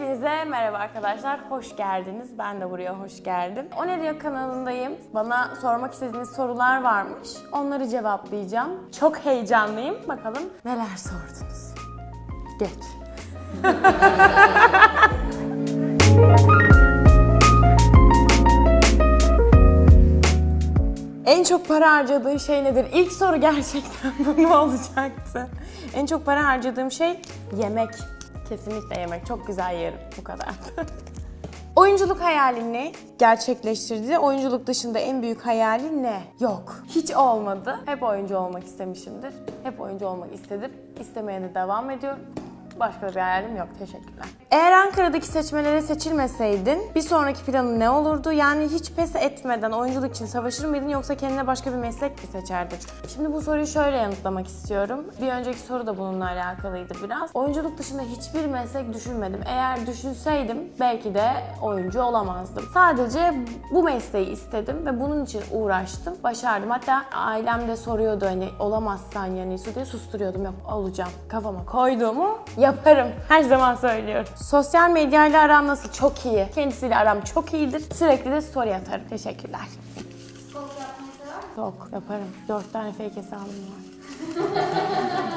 Hepinize merhaba arkadaşlar, hoş geldiniz. Ben de buraya hoş geldim. O Ne Diyor kanalındayım. Bana sormak istediğiniz sorular varmış. Onları cevaplayacağım. Çok heyecanlıyım. Bakalım neler sordunuz. Geç. En çok para harcadığın şey nedir? İlk soru gerçekten bu mu olacaktı? En çok para harcadığım şey yemek. Kesinlikle yemek. Çok güzel yerim. Bu kadar. Oyunculuk hayalini gerçekleştirdi. Oyunculuk dışında en büyük hayali ne? Yok. Hiç olmadı. Hep oyuncu olmak istemişimdir. Hep oyuncu olmak istedim. İstemeye de devam ediyorum. Başka bir hayalim yok. Teşekkürler. Eğer Ankara'daki seçmelere seçilmeseydin bir sonraki planın ne olurdu? Yani hiç pes etmeden oyunculuk için savaşır mıydın yoksa kendine başka bir meslek mi seçerdin? Şimdi bu soruyu şöyle yanıtlamak istiyorum. Bir önceki soru da bununla alakalıydı biraz. Oyunculuk dışında hiçbir meslek düşünmedim. Eğer düşünseydim belki de oyuncu olamazdım. Sadece bu mesleği istedim ve bunun için uğraştım. Başardım. Hatta ailem de soruyordu hani olamazsan yani diye susturuyordum. Yok olacağım. Kafama koyduğumu yaparım. Her zaman söylüyorum. Sosyal medyayla aram nasıl? Çok iyi. Kendisiyle aram çok iyidir. Sürekli de story atarım. Teşekkürler. Stok yapmayı sever misin? Çok yaparım. Dört tane fake hesabım var.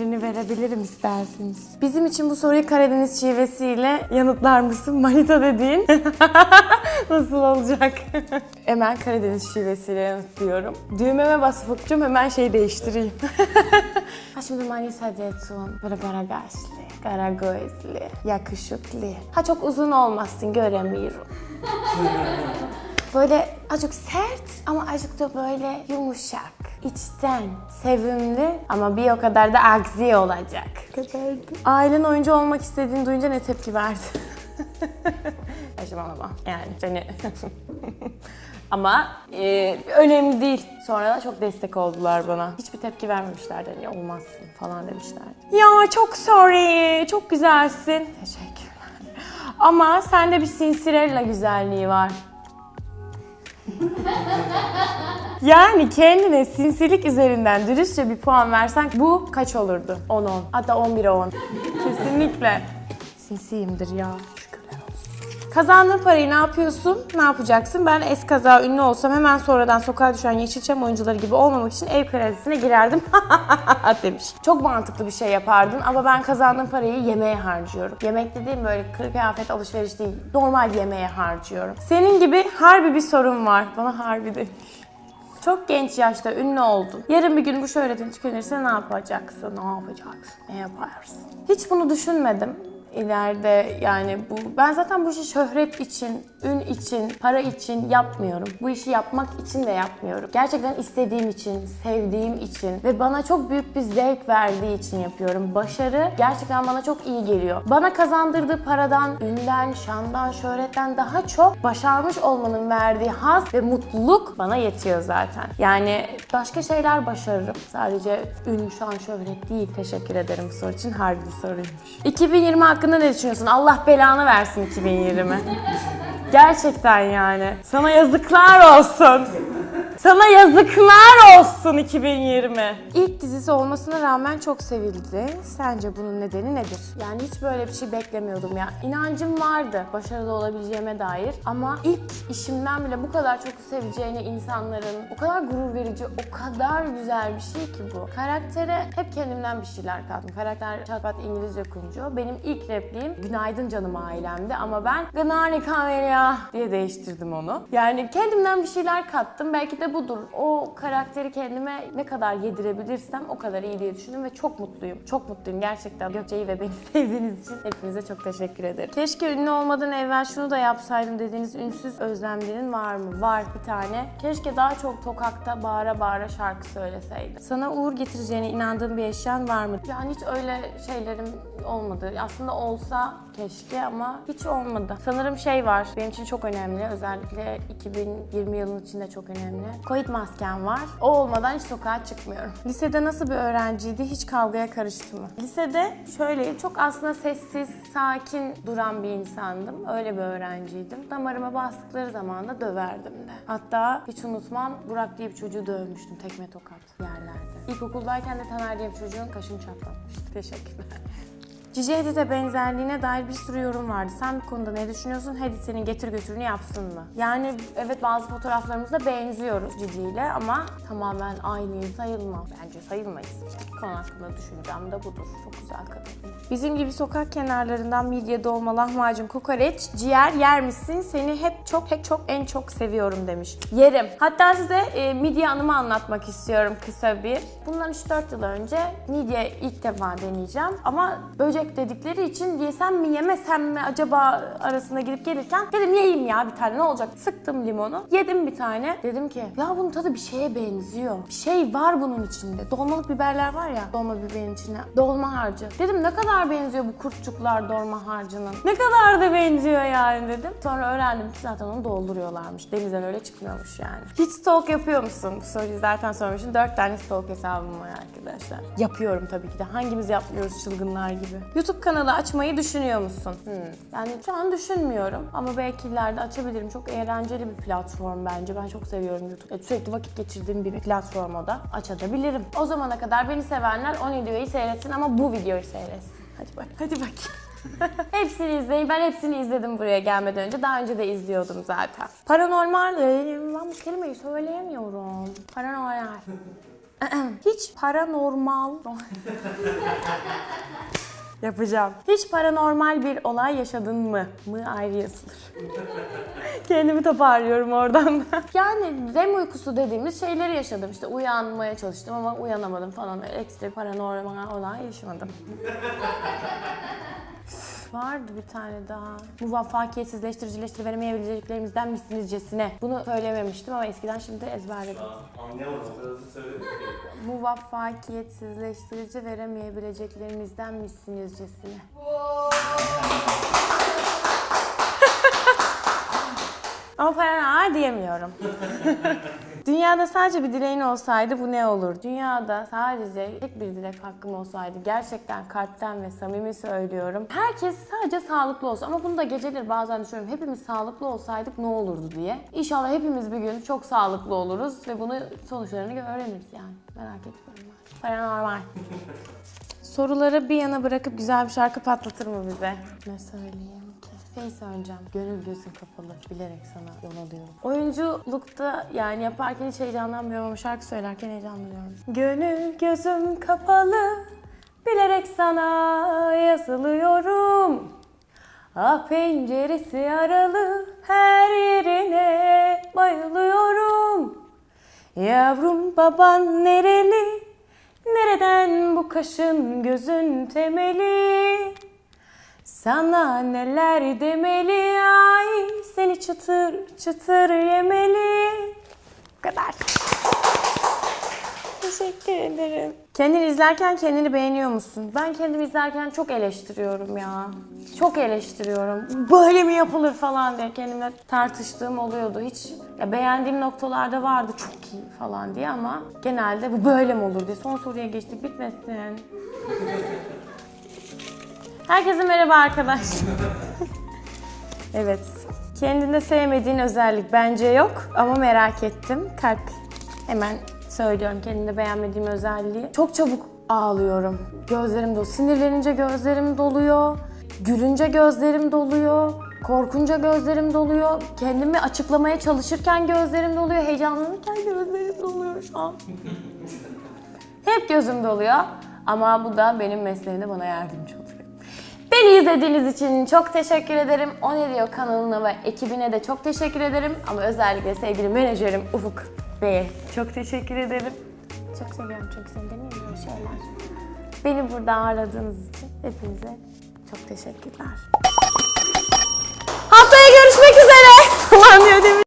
Birini verebilirim isterseniz. Bizim için bu soruyu Karadeniz şivesiyle yanıtlar mısın? Manita dediğin nasıl olacak? hemen Karadeniz şivesiyle yanıtlıyorum. Düğmeme basıp hemen şey değiştireyim. ha şimdi manita dediğin böyle kara kaşlı, kara gözlü, yakışıklı. Ha çok uzun olmasın göremiyorum. Böyle azıcık sert ama azıcık da böyle yumuşak. içten, sevimli ama bir o kadar da aksi olacak. Kadardı. Ailen oyuncu olmak istediğini duyunca ne tepki verdi? Saçmalama. Yani seni... ama e, önemli değil. Sonra da çok destek oldular bana. Hiçbir tepki vermemişlerdi. Hani olmazsın falan demişlerdi. Ya çok sorry. Çok güzelsin. Teşekkürler. Ama sende bir Cinderella güzelliği var. Yani kendine sinsilik üzerinden dürüstçe bir puan versen bu kaç olurdu? 10 10. Hatta 11'e 10. Kesinlikle. Sinsiyimdir ya. Kazandığın parayı ne yapıyorsun? Ne yapacaksın? Ben es kaza ünlü olsam hemen sonradan sokağa düşen Yeşilçam oyuncuları gibi olmamak için ev kredisine girerdim. demiş. Çok mantıklı bir şey yapardın ama ben kazandığım parayı yemeğe harcıyorum. Yemek dediğim böyle kır kıyafet alışveriş değil. Normal yemeğe harcıyorum. Senin gibi harbi bir sorun var. Bana harbi demiş. Çok genç yaşta ünlü oldun. Yarın bir gün bu şöhretin tükenirse ne yapacaksın? Ne yapacaksın? Ne yaparsın? Hiç bunu düşünmedim. İleride yani bu ben zaten bu işi şöhret için, ün için, para için yapmıyorum. Bu işi yapmak için de yapmıyorum. Gerçekten istediğim için, sevdiğim için ve bana çok büyük bir zevk verdiği için yapıyorum. Başarı gerçekten bana çok iyi geliyor. Bana kazandırdığı paradan, ünden, şandan, şöhretten daha çok başarmış olmanın verdiği haz ve mutluluk bana yetiyor zaten. Yani başka şeyler başarırım. Sadece ün, şan, şöhret değil. Teşekkür ederim bu soru için. Harbi soruymuş. 2020 hakkında ne düşünüyorsun? Allah belanı versin 2020. Gerçekten yani. Sana yazıklar olsun. Sana yazıklar olsun 2020. İlk dizisi olmasına rağmen çok sevildi. Sence bunun nedeni nedir? Yani hiç böyle bir şey beklemiyordum ya. İnancım vardı başarılı olabileceğime dair. Ama ilk işimden bile bu kadar çok seveceğine insanların o kadar gurur verici, o kadar güzel bir şey ki bu. Karaktere hep kendimden bir şeyler kattım. Karakter çatpat İngilizce kuncu. Benim ilk repliğim günaydın canım ailemdi ama ben Gınani Kamerya diye değiştirdim onu. Yani kendimden bir şeyler kattım. Belki de budur. O karakteri kendime ne kadar yedirebilirsem o kadar iyi diye düşündüm ve çok mutluyum. Çok mutluyum gerçekten. Gökçe'yi ve beni sevdiğiniz için hepinize çok teşekkür ederim. Keşke ünlü olmadan evvel şunu da yapsaydım dediğiniz ünsüz özlemlerin var mı? Var bir tane. Keşke daha çok sokakta bağıra bağıra şarkı söyleseydim. Sana uğur getireceğine inandığım bir eşyan var mı? Yani hiç öyle şeylerim olmadı. Aslında olsa keşke ama hiç olmadı. Sanırım şey var. Benim için çok önemli. Özellikle 2020 yılının içinde çok önemli. Covid maskem var. O olmadan hiç sokağa çıkmıyorum. Lisede nasıl bir öğrenciydi? Hiç kavgaya karıştı mı? Lisede şöyle çok aslında sessiz, sakin duran bir insandım. Öyle bir öğrenciydim. Damarıma bastıkları zaman da döverdim de. Hatta hiç unutmam Burak diye bir çocuğu dövmüştüm tekme tokat yerlerde. İlkokuldayken de Taner diye bir çocuğun kaşını çatlatmıştım. Teşekkürler. Cici Hadid'e benzerliğine dair bir sürü yorum vardı. Sen bu konuda ne düşünüyorsun? Hadid senin getir götürünü yapsın mı? Yani evet bazı fotoğraflarımızda benziyoruz Cici ile ama tamamen aynıyız sayılmaz. Bence sayılmayız. Konu hakkında düşüncem de budur. Çok güzel kadın. Bizim gibi sokak kenarlarından midye dolma, lahmacun, kokoreç, ciğer yer misin? Seni hep çok hep çok en çok seviyorum demiş. Yerim. Hatta size e, midye anımı anlatmak istiyorum kısa bir. Bundan 3-4 yıl önce midye ilk defa deneyeceğim. Ama böcek dedikleri için yesem mi yemesem mi acaba arasında gidip gelirken dedim yiyeyim ya bir tane ne olacak? Sıktım limonu. Yedim bir tane. Dedim ki ya bunun tadı bir şeye benziyor. Bir şey var bunun içinde. Dolmalık biberler var ya dolma biberin içine. Dolma harcı. Dedim ne kadar benziyor bu kurtçuklar dolma harcının. Ne kadar da benziyor yani dedim. Sonra öğrendim ki zaten onu dolduruyorlarmış. Denizden öyle çıkmıyormuş yani. Hiç stalk yapıyor musun? Bu soruyu zaten sormuşsun. 4 tane stalk hesabım var arkadaşlar. Yapıyorum tabii ki de. Hangimiz yapmıyoruz çılgınlar gibi. YouTube kanalı açmayı düşünüyor musun? Hmm. Yani şu an düşünmüyorum ama belki ileride açabilirim. Çok eğlenceli bir platform bence. Ben çok seviyorum YouTube. E, Sürekli vakit geçirdiğim bir platform o da. Açabilirim. O zamana kadar beni sevenler o videoyu seyretsin ama bu videoyu seyretsin. Hadi bak. Hadi bak. hepsini izleyin. Ben hepsini izledim buraya gelmeden önce. Daha önce de izliyordum zaten. Paranormal. Ben bu kelimeyi söyleyemiyorum. Paranormal. Hiç paranormal. Yapacağım. Hiç paranormal bir olay yaşadın mı? Mı ayrı yazılır. Kendimi toparlıyorum oradan da. Yani REM uykusu dediğimiz şeyleri yaşadım. İşte uyanmaya çalıştım ama uyanamadım falan. Ekstra paranormal olay yaşamadım. Vardı bir tane daha. Muvaffakiyetsizleştiricileştir veremeyebileceklerimizden misinizcesine. Bunu söylememiştim ama eskiden şimdi ezberledim. Anlayamadım. Sırası söyledim. Muvaffakiyetsizleştirici veremeyebileceklerimizden misinizcesine. Ama paranormal diyemiyorum. Dünyada sadece bir dileğin olsaydı bu ne olur? Dünyada sadece tek bir dilek hakkım olsaydı gerçekten kalpten ve samimi söylüyorum. Herkes sadece sağlıklı olsa ama bunu da geceleri bazen düşünüyorum. Hepimiz sağlıklı olsaydık ne olurdu diye. İnşallah hepimiz bir gün çok sağlıklı oluruz ve bunu sonuçlarını öğreniriz yani. Merak etmiyorum ben. Paranormal. Soruları bir yana bırakıp güzel bir şarkı patlatır mı bize? Ne söyleyeyim Şey söyleyeceğim. Gönül gözün kapalı. Bilerek sana yol alıyorum. Oyunculukta yani yaparken hiç heyecanlanmıyorum ama şarkı söylerken heyecanlanıyorum. Gönül gözüm kapalı. Bilerek sana yazılıyorum. Ah penceresi aralı. Her yerine bayılıyorum. Yavrum baban nereli? Nereden bu kaşın gözün temeli? Sana neler demeli ay seni çıtır çıtır yemeli. Bu kadar. Teşekkür ederim. Kendini izlerken kendini beğeniyor musun? Ben kendimi izlerken çok eleştiriyorum ya. Çok eleştiriyorum. Böyle mi yapılır falan diye kendimle tartıştığım oluyordu. Hiç ya beğendiğim noktalarda vardı çok iyi falan diye ama genelde bu böyle mi olur diye. Son soruya geçtik bitmesin. Herkese merhaba arkadaşlar. evet. Kendinde sevmediğin özellik bence yok ama merak ettim. Kalp. Hemen söylüyorum kendinde beğenmediğim özelliği. Çok çabuk ağlıyorum. Gözlerim doluyor. Sinirlenince gözlerim doluyor. Gülünce gözlerim doluyor. Korkunca gözlerim doluyor. Kendimi açıklamaya çalışırken gözlerim doluyor. Heyecanlanırken gözlerim doluyor şu an. Hep gözüm doluyor. Ama bu da benim mesleğimde bana yardımcı. Beni izlediğiniz için çok teşekkür ederim. O Ne Diyor kanalına ve ekibine de çok teşekkür ederim. Ama özellikle sevgili menajerim Ufuk Bey'e çok teşekkür ederim. Çok seviyorum çünkü seni demeyeyim şeyler. Beni burada ağırladığınız için hepinize çok teşekkürler. Haftaya görüşmek üzere.